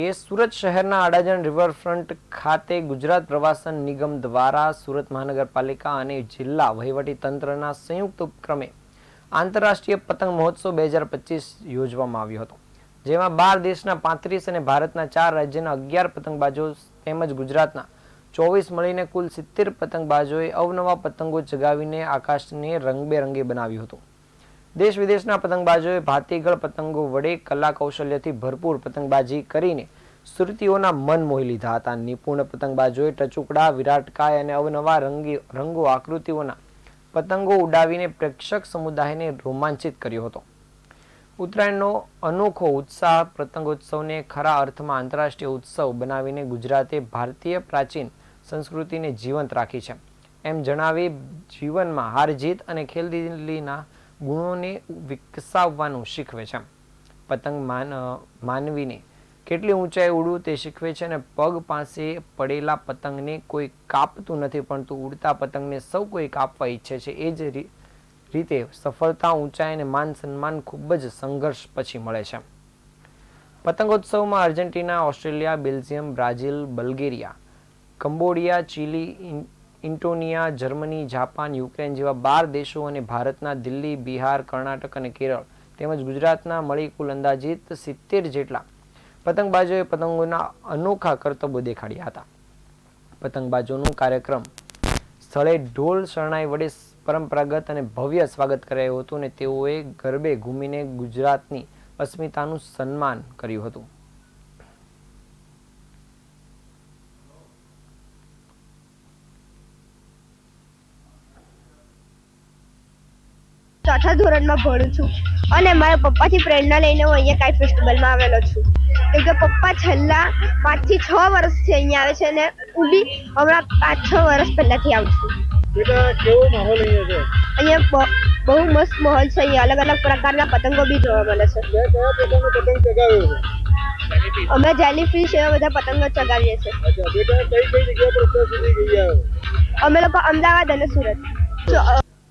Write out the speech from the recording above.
એ સુરત શહેરના અડાજણ રિવરફ્રન્ટ ખાતે ગુજરાત પ્રવાસન નિગમ દ્વારા સુરત મહાનગરપાલિકા અને જિલ્લા વહીવટી તંત્રના સંયુક્ત ઉપક્રમે આંતરરાષ્ટ્રીય પતંગ મહોત્સવ બે હજાર પચીસ યોજવામાં આવ્યો હતો, જેમાં બાર દેશના પાંત્રીસ અને ભારતના ચાર રાજ્યના અગિયાર પતંગબાજો તેમજ ગુજરાતના ચોવીસ મળીને કુલ સિત્તેર પતંગબાજોએ અવનવા પતંગો ચગાવીને આકાશને રંગબેરંગી બનાવ્યું હતું. દેશ વિદેશના પતંગબાજોએ ભાતીગળ પતંગો વડે કલા કૌશલ્યથી ભરપૂર પતંગબાજી કરીને શ્રુતિઓના મન મોહી લીધા હતા. નિપુણ પતંગબાજોએ ટચુકડા વિરાટકાય અને અવનવા રંગી, રંગો આકૃતિઓના પતંગો ઉડાવીને પ્રેક્ષક સમુદાયને રોમાંચિત કર્યો હતો. ઉત્તરાયણનો અનોખો ઉત્સાહ પતંગોત્સવને ખરા અર્થમાં આંતરરાષ્ટ્રીય ઉત્સવ બનાવીને ગુજરાતે ભારતીય પ્રાચીન સંસ્કૃતિને જીવંત રાખી છે. એમ જણાવી જીવનમાં હાર જીત અને ખેલદિલીના ગુણોને વિકસાવવાનું શીખવે છે. પતંગ માન, માનવીને કેટલી ઊંચાઈ ઉડવું તે શીખવે છે અને પગ પાસે પડેલા પતંગને કોઈ કાપતું નથી, પરંતુ ઉડતા પતંગને સૌ કોઈ કાપવા ઈચ્છે છે. એ જ રીતે સફળતા, ઊંચાઈ અને માન સન્માન ખૂબ જ સંઘર્ષ પછી મળે છે. પતંગોત્સવમાં Argentina, Australia, Belgium, Brazil, Bulgaria, Cambodia, Chile Estonia, Germany, Japan, Ukraine જેવા બાર દેશો અને ભારતના દિલ્હી, બિહાર, કર્ણાટક અને કેરળ તેમજ ગુજરાતના મળી કુલ અંદાજિત સિત્તેર જેટલા પતંગબાજોએ પતંગોના અનોખા કરતબો દેખાડ્યા હતા. પતંગબાજોનું કાર્યક્રમ સ્થળે ઢોલ શરણાઈ વડે પરંપરાગત અને ભવ્ય સ્વાગત કરાયું હતું અને તેઓએ ગરબે ઘૂમીને ગુજરાતની અસ્મિતાનું સન્માન કર્યું હતું. ચોથા ધોરણમાં ભણું છું. અને મારા પપ્પાથી પ્રેરણા લઈને હું અહીંયા કાંઈ ફેસ્ટિવલમાં આવેલો છું. કેમ કે પપ્પા છેલ્લા પાંચથી છ વર્ષથી અહીંયા આવે છે અને હું બી હમણાં પાંચ છ વર્ષ પહેલાંથી આવું છું. કેવો માહોલ અહીંયા છે? અહીંયા બહુ મસ્ત માહોલ છે. અહીંયા અલગ અલગ પ્રકારના પતંગો બી જોવા મળે છે. અમે કયા પ્રકારનો પતંગ ચગાવ્યો છે. અમે જેલીફિશ એવા બધા પતંગો ચગાવીએ છીએ. અમે લોકો અમદાવાદ અને સુરત.